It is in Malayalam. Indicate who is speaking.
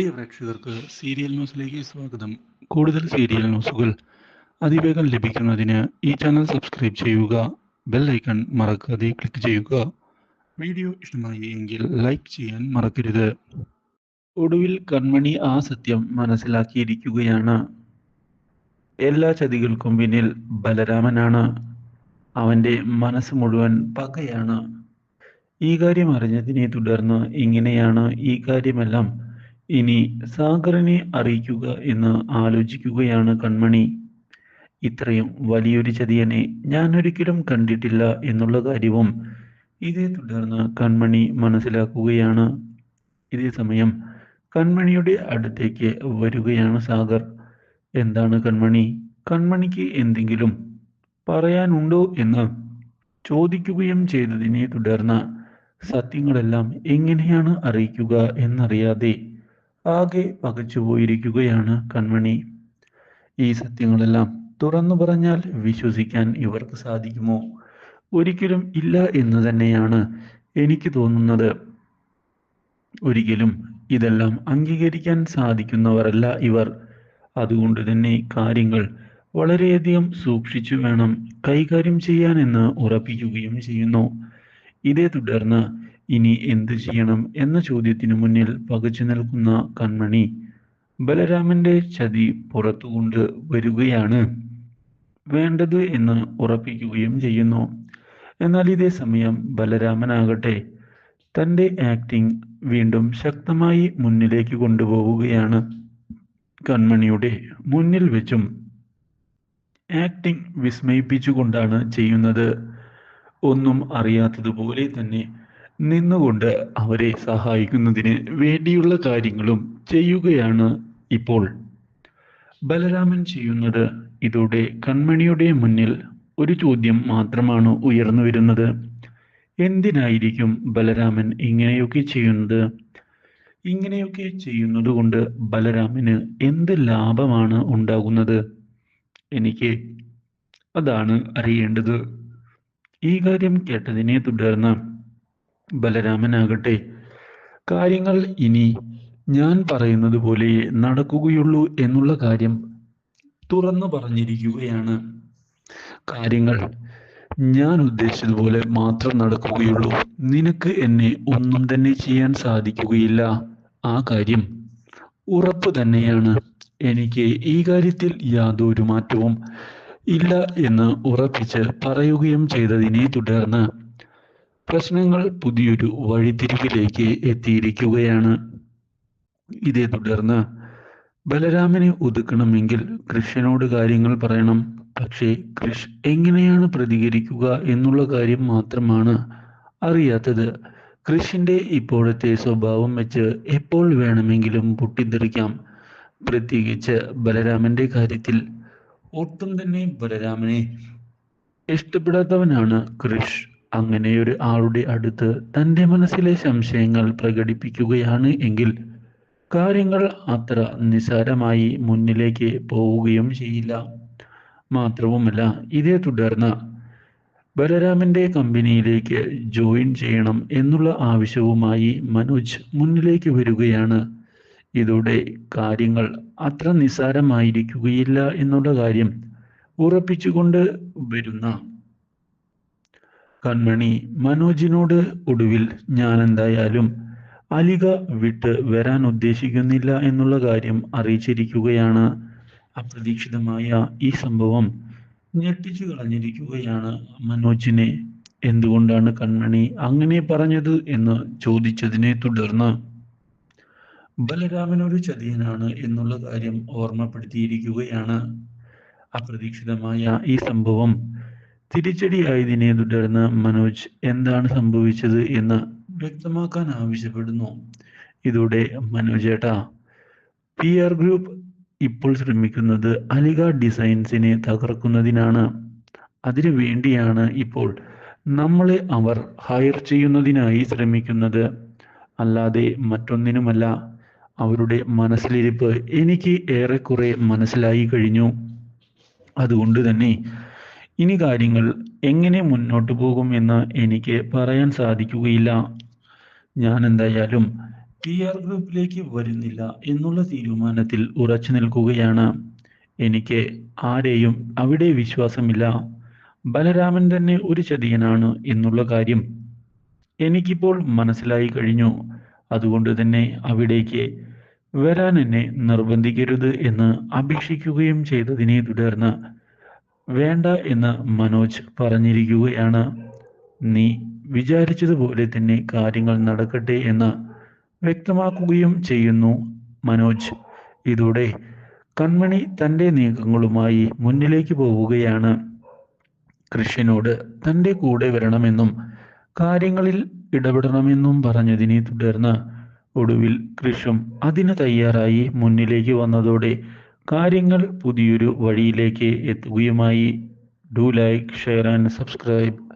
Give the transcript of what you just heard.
Speaker 1: പ്രിയ പ്രേക്ഷകർക്ക് സീരിയൽ ന്യൂസിലേക്ക് സ്വാഗതം. കൂടുതൽ സീരിയൽ ന്യൂസുകൾ അതിവേഗം ലഭിക്കുന്നതിന് ഈ ചാനൽ സബ്സ്ക്രൈബ് ചെയ്യുക ബെൽ ഐക്കൺ മറക്കാതെ ക്ലിക്ക് ചെയ്യുക. വീഡിയോ ഇഷ്ടമായി എങ്കിൽ ലൈക്ക് ചെയ്യാൻ മറക്കരുത്. ഒടുവിൽ കൺമണി ആ സത്യം മനസ്സിലാക്കിയിരിക്കുകയാണ്. എല്ലാ ചതികൾക്കും പിന്നിൽ ബലരാമനാണ്. അവന്റെ മനസ്സ് മുഴുവൻ പകയാണ്. ഈ കാര്യം അറിഞ്ഞതിനെ തുടർന്ന് ഇങ്ങനെയാണ് ഈ കാര്യമെല്ലാം ഇനി സാഗറിനെ അറിയിക്കുക എന്ന് ആലോചിക്കുകയാണ് കൺമണി. ഇത്രയും വലിയൊരു ചതിയനെ ഞാൻ ഒരിക്കലും കണ്ടിട്ടില്ല എന്നുള്ള കാര്യവും ഇതേ തുടർന്ന് കൺമണി മനസ്സിലാക്കുകയാണ്. ഇതേ സമയം കൺമണിയുടെ അടുത്തേക്ക് വരികയാണ് സാഗർ. എന്താണ് കൺമണി? കൺമണിക്ക് എന്തെങ്കിലും പറയാനുണ്ടോ എന്ന് ചോദിക്കുകയും ചെയ്തതിനെ തുടർന്ന് സത്യങ്ങളെല്ലാം എങ്ങനെയാണ് അറിയിക്കുക എന്നറിയാതെ ആകെ പകച്ചുപോയിരിക്കുകയാണ് കൺമണി. ഈ സത്യങ്ങളെല്ലാം തുറന്നു പറഞ്ഞാൽ വിശ്വസിക്കാൻ ഇവർക്ക് സാധിക്കുമോ? ഒരിക്കലും ഇല്ല എന്ന് തന്നെയാണ് എനിക്ക് തോന്നുന്നത്. ഒരിക്കലും ഇതെല്ലാം അംഗീകരിക്കാൻ സാധിക്കുന്നവരല്ല ഇവർ. അതുകൊണ്ട് തന്നെ കാര്യങ്ങൾ വളരെയധികം സൂക്ഷിച്ചു വേണം കൈകാര്യം ചെയ്യാനെന്ന് ഉറപ്പിക്കുകയും ചെയ്യുന്നു. ഇതേ തുടർന്ന് ഇനി എന്ത് ചെയ്യണം എന്ന ചോദ്യത്തിനു മുന്നിൽ പകച്ചു നിൽക്കുന്ന കൺമണി ബലരാമന്റെ ചതി പുറത്തുകൊണ്ട് വരികയാണ്. വേണ്ടത് എന്ന് ഉറപ്പിക്കുകയും ചെയ്യുന്നു. എന്നാൽ ഇതേ സമയം ബലരാമനാകട്ടെ. തന്റെ ആക്ടിംഗ് വീണ്ടും ശക്തമായി മുന്നിലേക്ക് കൊണ്ടുപോവുകയാണ് കൺമണിയുടെ മുന്നിൽ വെച്ചും. ആക്ടിംഗ് വിസ്മയിപ്പിച്ചുകൊണ്ടാണ് ചെയ്യുന്നത്. ഒന്നും അറിയാത്തതുപോലെ തന്നെ നിന്നുകൊണ്ട് അവരെ സഹായിക്കുന്നതിന് വേണ്ടിയുള്ള കാര്യങ്ങളും ചെയ്യുകയാണ് ഇപ്പോൾ. ബലരാമൻ ചെയ്യുന്നത് ഇതോടെ കൺമണിയുടെ മുന്നിൽ ഒരു ചോദ്യം മാത്രമാണ് ഉയർന്നു വരുന്നത്. എന്തിനായിരിക്കും ബലരാമൻ ഇങ്ങനെയൊക്കെ ചെയ്യുന്നത്? ഇങ്ങനെയൊക്കെ ചെയ്യുന്നത് കൊണ്ട് ബലരാമന് എന്ത് ലാഭമാണ് ഉണ്ടാകുന്നത്? എനിക്ക് അതാണ് അറിയേണ്ടത്. ഈ കാര്യം കേട്ടതിനെ തുടർന്ന് ബലരാമനാകട്ടെ. കാര്യങ്ങൾ ഇനി ഞാൻ പറയുന്നത് പോലെ നടക്കുകയുള്ളൂ എന്നുള്ള കാര്യം തുറന്നു പറഞ്ഞിരിക്കുകയാണ്. കാര്യങ്ങൾ ഞാൻ ഉദ്ദേശിച്ചതുപോലെ മാത്രം നടക്കുകയുള്ളൂ. നിനക്ക് എന്നെ ഒന്നും തന്നെ ചെയ്യാൻ സാധിക്കുകയില്ല. ആ കാര്യം ഉറപ്പ് തന്നെയാണ്. എനിക്ക് ഈ കാര്യത്തിൽ യാതൊരു മാറ്റവും ഇല്ല എന്ന് ഉറപ്പിച്ച് പറയുകയും ചെയ്തതിനെ തുടർന്ന് പ്രശ്നങ്ങൾ പുതിയൊരു വഴിതിരിവിലേക്ക് എത്തിയിരിക്കുകയാണ്. ഇതേ തുടർന്ന് ബലരാമനെ ഒതുക്കണമെങ്കിൽ കൃഷ്ണനോട് കാര്യങ്ങൾ പറയണം. പക്ഷേ കൃഷ് എങ്ങനെയാണ് പ്രതികരിക്കുക എന്നുള്ള കാര്യം മാത്രമാണ് അറിയാത്തത്. കൃഷിന്റെ ഇപ്പോഴത്തെ സ്വഭാവം വെച്ച് എപ്പോൾ വേണമെങ്കിലും പൊട്ടിത്തെറിക്കാം. പ്രത്യേകിച്ച് ബലരാമന്റെ കാര്യത്തിൽ. ഒട്ടും തന്നെ ബലരാമനെ ഇഷ്ടപ്പെടാത്തവനാണ് കൃഷ്. അങ്ങനെയൊരു ആളുടെ അടുത്ത് തന്റെ മനസ്സിലെ സംശയങ്ങൾ പ്രകടിപ്പിക്കുകയാണ് എങ്കിൽ കാര്യങ്ങൾ അത്ര നിസ്സാരമായി മുന്നിലേക്ക് പോവുകയും ചെയ്യില്ല. മാത്രവുമല്ല ഇതേ തുടർന്ന് ബലരാമന്റെ കമ്പനിയിലേക്ക് ജോയിൻ ചെയ്യണം എന്നുള്ള ആവശ്യവുമായി മനോജ് മുന്നിലേക്ക് വരികയാണ്. ഇതോടെ കാര്യങ്ങൾ അത്ര നിസ്സാരമായിരിക്കുകയില്ല എന്നുള്ള കാര്യം ഉറപ്പിച്ചുകൊണ്ട് വരുന്ന കൺമണി മനോജിനോട് ഒടുവിൽ ഞാൻ എന്തായാലും അലിക വിട്ട് വരാൻ ഉദ്ദേശിക്കുന്നില്ല എന്നുള്ള കാര്യം അറിയിച്ചിരിക്കുകയാണ്. അപ്രതീക്ഷിതമായ ഈ സംഭവം ഞെട്ടിച്ചു കളഞ്ഞിരിക്കുകയാണ് മനോജിനെ. എന്തുകൊണ്ടാണ് കൺമണി അങ്ങനെ പറഞ്ഞത് എന്ന് ചോദിച്ചതിനെ തുടർന്ന് ബലരാമൻ ഒരു ചതിയനാണ് എന്നുള്ള കാര്യം ഓർമ്മപ്പെടുത്തിയിരിക്കുകയാണ്. അപ്രതീക്ഷിതമായ ഈ സംഭവം തിരിച്ചടിയായതിനെ തുടർന്ന് മനോജ് എന്താണ് സംഭവിച്ചത് എന്ന് വ്യക്തമാക്കാൻ ആവശ്യപ്പെടുന്നു. ഇതോടെ മനോജ് ഏട്ട പി ആർ ഗ്രൂപ്പ് ഇപ്പോൾ ശ്രമിക്കുന്നത് അലിഗ ഡിസൈൻസിനെ തകർക്കുന്നതിനാണ്. അതിനു വേണ്ടിയാണ് ഇപ്പോൾ നമ്മളെ അവർ ഹയർ ചെയ്യുന്നതിനായി ശ്രമിക്കുന്നത്. അല്ലാതെ മറ്റൊന്നിനുമല്ല അവരുടെ മനസ്സിലിരിപ്പ് എനിക്ക് ഏറെക്കുറെ മനസ്സിലായി കഴിഞ്ഞു. അതുകൊണ്ട് തന്നെ ഇനി കാര്യങ്ങൾ എങ്ങനെ മുന്നോട്ട് പോകും എന്ന് എനിക്ക് പറയാൻ സാധിക്കുകയില്ല. ഞാൻ എന്തായാലും ടി ആർ ഗ്രൂപ്പിലേക്ക് വരുന്നില്ല എന്നുള്ള തീരുമാനത്തിൽ ഉറച്ചു നിൽക്കുകയാണ്. എനിക്ക് ആരെയും അവിടെ വിശ്വാസമില്ല. ബലരാമൻ തന്നെ ഒരു ചതിയനാണ് എന്നുള്ള കാര്യം എനിക്കിപ്പോൾ മനസ്സിലായി കഴിഞ്ഞു. അതുകൊണ്ട് തന്നെ അവിടേക്ക് വരാൻ എന്നെ നിർബന്ധിക്കരുത് എന്ന് അപേക്ഷിക്കുകയും ചെയ്തതിനെ തുടർന്ന് വേണ്ട എന്ന് മനോജ് പറഞ്ഞിരിക്കുകയാണ്. നീ വിചാരിച്ചതുപോലെ തന്നെ കാര്യങ്ങൾ നടക്കട്ടെ എന്ന് വ്യക്തമാക്കുകയും ചെയ്യുന്നു മനോജ്. ഇതോടെ കൺമണി തന്റെ നീക്കങ്ങളുമായി മുന്നിലേക്ക് പോവുകയാണ്. കൃഷ്ണനോട് തന്റെ കൂടെ വരണമെന്നും കാര്യങ്ങളിൽ ഇടപെടണമെന്നും പറഞ്ഞതിനെ തുടർന്ന് ഒടുവിൽ കൃഷും അതിന് തയ്യാറായി മുന്നിലേക്ക് വന്നതോടെ കാര്യങ്ങൾ പുതിയൊരു വഴിയിലേക്ക് എത്തുകയുമായി. Do like share and subscribe